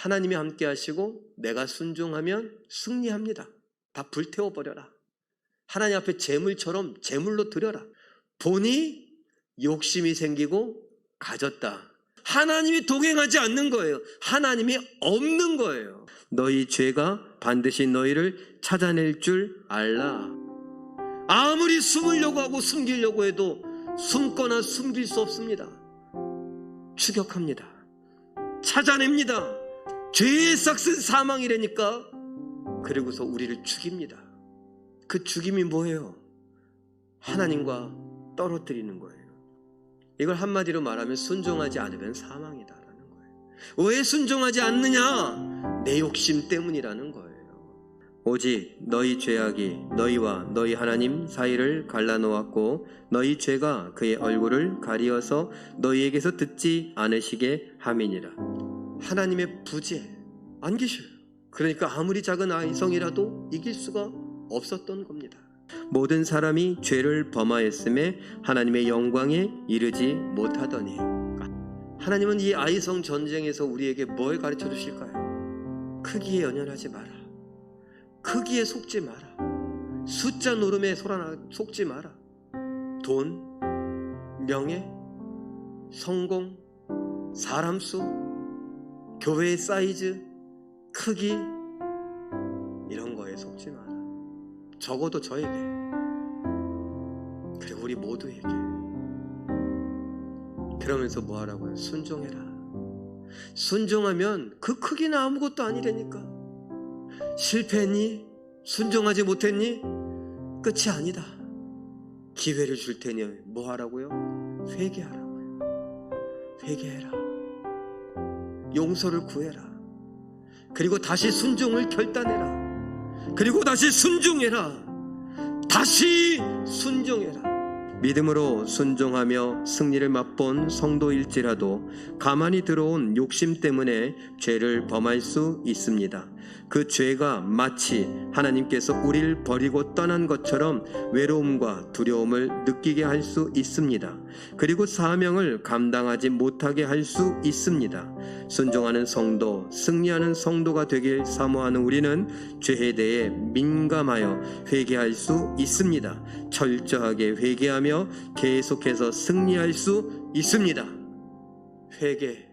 하나님이 함께 하시고 내가 순종하면 승리합니다. 다 불태워 버려라. 하나님 앞에 재물처럼 재물로 드려라. 보니 욕심이 생기고 가졌다. 하나님이 동행하지 않는 거예요. 하나님이 없는 거예요. 너희 죄가 반드시 너희를 찾아낼 줄 알라. 아무리 숨으려고 하고 숨기려고 해도 숨거나 숨길 수 없습니다. 추격합니다. 찾아냅니다. 죄의 싹슨 사망이라니까. 그리고서 우리를 죽입니다. 그 죽임이 뭐예요? 하나님과 떨어뜨리는 거예요. 이걸 한마디로 말하면 순종하지 않으면 사망이다라는 거예요. 왜 순종하지 않느냐? 내 욕심 때문이라는 거예요. 오직 너희 죄악이 너희와 너희 하나님 사이를 갈라놓았고 너희 죄가 그의 얼굴을 가리어서 너희에게서 듣지 않으시게 함이니라. 하나님의 부재 안 계셔요. 그러니까 아무리 작은 아이성이라도 이길 수가 없었던 겁니다. 모든 사람이 죄를 범하였음에 하나님의 영광에 이르지 못하더니 하나님은 이 아이성 전쟁에서 우리에게 뭘 가르쳐 주실까요? 크기에 연연하지 마라. 크기에 속지 마라. 숫자 노름에 소란하- 속지 마라. 돈, 명예, 성공, 사람 수, 교회의 사이즈, 크기 이런 거에 속지 마라. 적어도 저에게 그리고 우리 모두에게 그러면서 뭐 하라고요? 순종해라. 순종하면 그 크기는 아무것도 아니라니까. 실패했니? 순종하지 못했니? 끝이 아니다. 기회를 줄 테니 뭐 하라고요? 회개하라고요. 회개해라. 용서를 구해라. 그리고 다시 순종을 결단해라. 그리고 다시 순종해라. 다시 순종해라. 믿음으로 순종하며 승리를 맛본 성도일지라도 가만히 들어온 욕심 때문에 죄를 범할 수 있습니다. 그 죄가 마치 하나님께서 우리를 버리고 떠난 것처럼 외로움과 두려움을 느끼게 할 수 있습니다. 그리고 사명을 감당하지 못하게 할 수 있습니다. 순종하는 성도, 승리하는 성도가 되길 사모하는 우리는 죄에 대해 민감하여 회개할 수 있습니다. 철저하게 회개 하며 계속해서 승리할 수 있습니다. 회개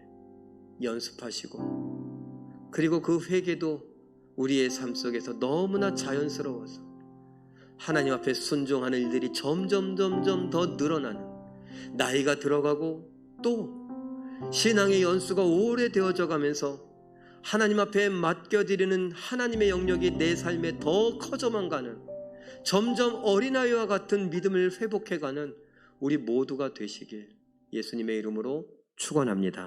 연습하시고 그리고 그 회개도 우리의 삶 속에서 너무나 자연스러워서 하나님 앞에 순종하는 일들이 점점 점점 더 늘어나는 나이가 들어가고 또 신앙의 연수가 오래되어져 가면서 하나님 앞에 맡겨드리는 하나님의 영역이 내 삶에 더 커져만 가는 점점 어린아이와 같은 믿음을 회복해가는 우리 모두가 되시길 예수님의 이름으로 축원합니다.